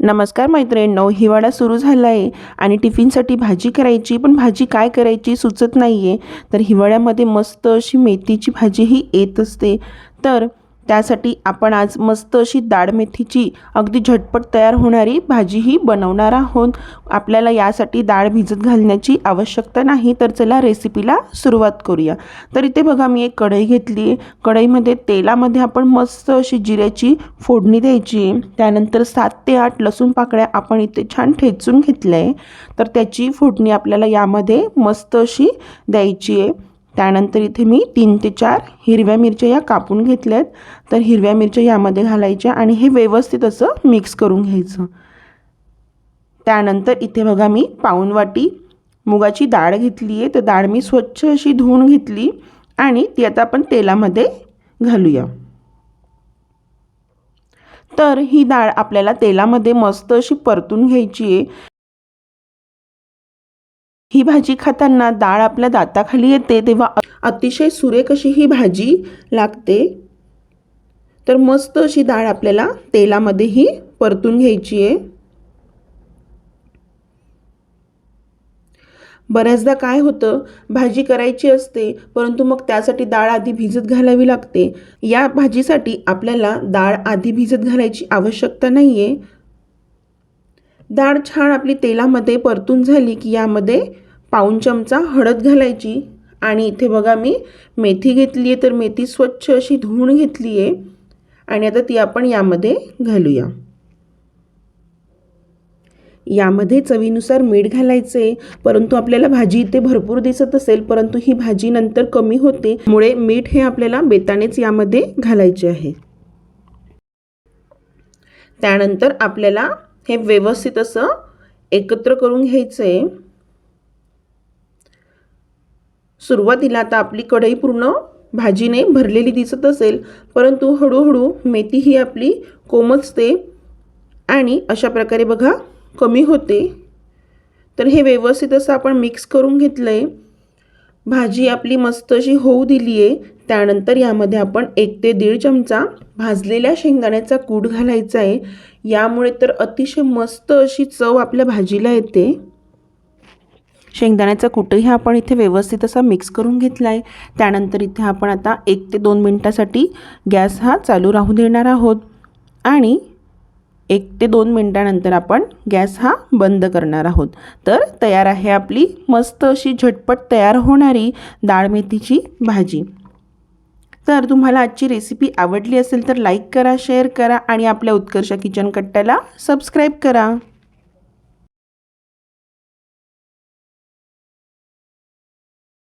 नमस्कार मैत्रिणींनो हिवाळा सुरू झाला आहे आणि टिफिनसाठी भाजी करायची पण भाजी काय करायची सुचत नाही आहे तर हिवाळ्यामध्ये मस्त अशी मेथीची भाजी ही येत असते. तर त्यासाठी आपण आज मस्त अशी डाळ मेथीची अगदी झटपट तयार होणारी भाजी ही बनवणार आहोत. आपल्याला यासाठी डाळ भिजत घालण्याची आवश्यकता नाही तर चला रेसिपीला सुरुवात करूया. तर इथे बघा मी एक कढई घेतली आहे. कढईमध्ये तेलामध्ये आपण मस्त अशी जिऱ्याची फोडणी द्यायची. आहे त्यानंतर सात ते आठ लसूण पाकळ्या आपण इथे छान ठेचून घेतल्या आहे. तर त्याची फोडणी आपल्याला यामध्ये मस्त अशी द्यायची आहे. त्यानंतर इथे मी तीन ते चार हिरव्या मिरच्या या कापून घेतल्यात. तर हिरव्या मिरच्या यामध्ये घालायच्या आणि हे व्यवस्थित असं मिक्स करून घ्यायचं. त्यानंतर इथे बघा मी पाऊण वाटी मुगाची डाळ घेतली आहे. तर डाळ मी स्वच्छ अशी धुवून घेतली आणि ती आता आपण तेलामध्ये घालूया. तर ही डाळ आपल्याला तेलामध्ये मस्त अशी परतून घ्यायची आहे. ही भाजी खाताना डाळ आपल्या दाताखाली येते तेव्हा अतिशय सुरेख अशी ही भाजी लागते. तर मस्त अशी डाळ आपल्याला तेलामध्येही परतून घ्यायची आहे बऱ्याचदा काय होतं भाजी करायची असते परंतु मग त्यासाठी डाळ आधी भिजत घालावी लागते. या भाजीसाठी आपल्याला डाळ आधी भिजत घालायची आवश्यकता नाही आहे डाळ छान आपली तेलामध्ये परतून झाली की यामध्ये पाऊण चमचा हळद घालायची. आणि इथे बघा मी मेथी घेतली आहे तर मेथी स्वच्छ अशी धुवून घेतली आहे आणि आता ती आपण यामध्ये घालूया. यामध्ये चवीनुसार मीठ घालायचे परंतु आपल्याला भाजी इथे भरपूर दिसत असेल परंतु ही भाजी नंतर कमी होते. मुळे मीठ हे आपल्याला बेतानेच यामध्ये घालायचे आहे. त्यानंतर आपल्याला हे व्यवस्थित असं एकत्र करून घ्यायचं आहे सुरुवातीला आता आपली कढई पूर्ण भाजीने भरलेली दिसत असेल परंतु हळूहळू मेथी ही आपली कोमजते आणि अशा प्रकारे बघा कमी होते. तर हे व्यवस्थित असं आपण मिक्स करून घेतलं आहे भाजी आपली मस्त अशी होऊ दिली आहे त्यानंतर यामध्ये आपण एक ते दीड चमचा भाजलेल्या शेंगदाण्याचा कूट घालायचा आहे. यामुळे तर अतिशय मस्त अशी चव आपल्या भाजीला येते. शेंगदाण्याचा कुटही आपण इथे व्यवस्थित असा मिक्स करून घेतला आहे त्यानंतर इथे आपण आता एक ते दोन मिनटासाठी गॅस हा चालू राहू देणार आहोत. आणि एक ते दोन मिनटानंतर आपण गॅस हा बंद करणार आहोत. तर तयार आहे आपली मस्त अशी झटपट तयार होणारी डाळ मेथीची भाजी. तर तुम्हाला आजची रेसिपी आवडली असेल तर लाईक करा शेअर करा आणि आपल्या उत्कर्ष किचन कट्ट्याला सबस्क्राईब करा.